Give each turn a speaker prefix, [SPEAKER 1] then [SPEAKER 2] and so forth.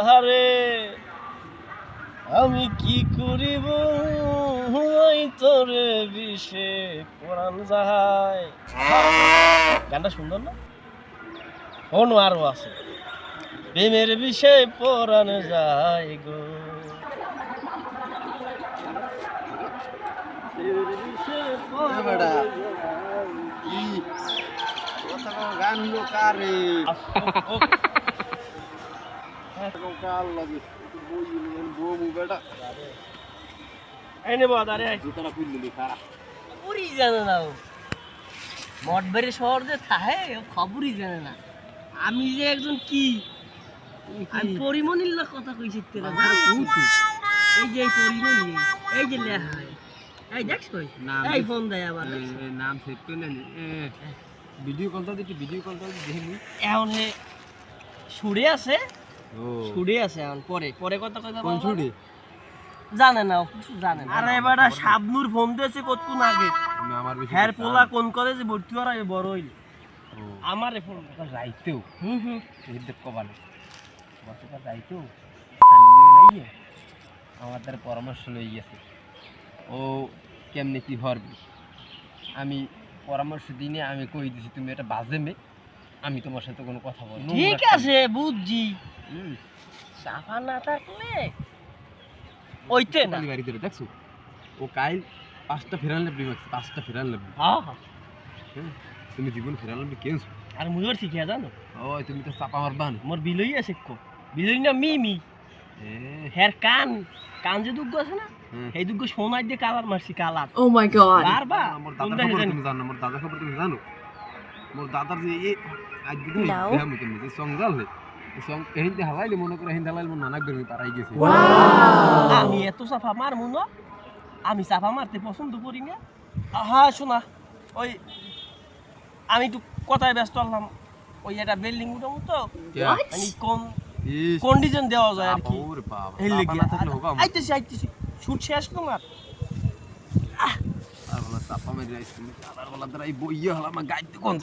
[SPEAKER 1] যাহারে আমি কি করিব? ওই তোরে বিষে কোরআন যাহাই। গানটা সুন্দর না? অন্য আরও আছে। প্রেমের বিষয়ে পরাণ যায় গো।
[SPEAKER 2] গান হইল কার?
[SPEAKER 3] মঠবাড়ি শহর যে থাকে খবরই জানে না আমি যে একজন কি আমি পরিমণির লোক কথা কইছি এই যে এই পরিমণি এই যে লেখা এই দেখছ কই এই ফোন দেয় আবার
[SPEAKER 2] নাম সেট করে নেনি ভিডিও কল তো দিচ্ছি ভিডিও কল তো দেখি
[SPEAKER 3] এখন হে সুরে আছে
[SPEAKER 2] ও।
[SPEAKER 3] সুরে আছে এখন পরে। পরে কথা কথা
[SPEAKER 2] কোন ছুটি?
[SPEAKER 3] জানে না কিছু জানে না।
[SPEAKER 1] আরে শাবনুর ফোন দিয়েছে কতক্ষণ আগে?
[SPEAKER 2] আমি আমার বেশি
[SPEAKER 1] হ্যার পোলা কোন কলেজে ভর্তি হওয়ার আগে বড় হইল। আমারে ফোন
[SPEAKER 2] রাইতেও
[SPEAKER 3] হুম হুম।
[SPEAKER 2] এদের কবালে গতকাল রাইতেও খালি নাই গিয়ে আমার দ্বারা পরামর্শ লই গেছে। ও কেমনে কি হরবি আমি পরামর্শ দিনে আমি কই দিছি তুমি এটা বাজে মে আমি তোমার সাথে কোনো কথা বলব না।
[SPEAKER 3] ঠিক আছে বুঝছি। সাফা না থাকলে ওইতে না।
[SPEAKER 2] বাড়ি ধরে দেখছ? ও কাইল পাঁচটা ফেরান লাগবে পাঁচটা ফেরান লাগবে
[SPEAKER 3] হ্যাঁ। হ্যাঁ।
[SPEAKER 2] হ্যাঁ তুমি জীবন ফেরান লাগবে কেনছো?
[SPEAKER 1] আর ঠিক আছে জানো?
[SPEAKER 2] ও তুমি তো চাপা মারবা না।
[SPEAKER 1] মোর বিলই আছে কো। বিলই না মিমি।
[SPEAKER 2] এ।
[SPEAKER 1] হের কান কান যে দুগ্গ আছে না। এই দুগ্গ সোনাই দিয়ে কালার মারছি কালার।
[SPEAKER 4] Oh my god.
[SPEAKER 1] বারবার।
[SPEAKER 2] আমার
[SPEAKER 1] দাদা
[SPEAKER 2] খবর তুমি জানো মোর দাদার খবর তুমি জানো? মোর দাদার যে এ আজ দিকে
[SPEAKER 4] No.
[SPEAKER 2] দেহাম কেমনি যে সং জানলে সং এহিন্দে হালাইলে মনে করে এহিন্দে হালাইলে মোর নানাক বেরমি পারাই গেছে।
[SPEAKER 1] আমি এত সাফা মারমু না আমি সাফা মারতে পছন্দ করি না। হ্যাঁ শোনা ওই আমি একটু কথায় ব্যস্ত হলাম। ওই একটা বিল্ডিং উঠাবো তো। মানে কোন
[SPEAKER 2] ইস
[SPEAKER 1] কন্ডিশন দেওয়া যায় আর কি। এই লেগে আইতেছি আইতেছি। শুট শেষ তোমার
[SPEAKER 2] মেরে আইস তুমি আর বলা দ্বারা এই বইয়া হলা আমার গাইতে গন্ধ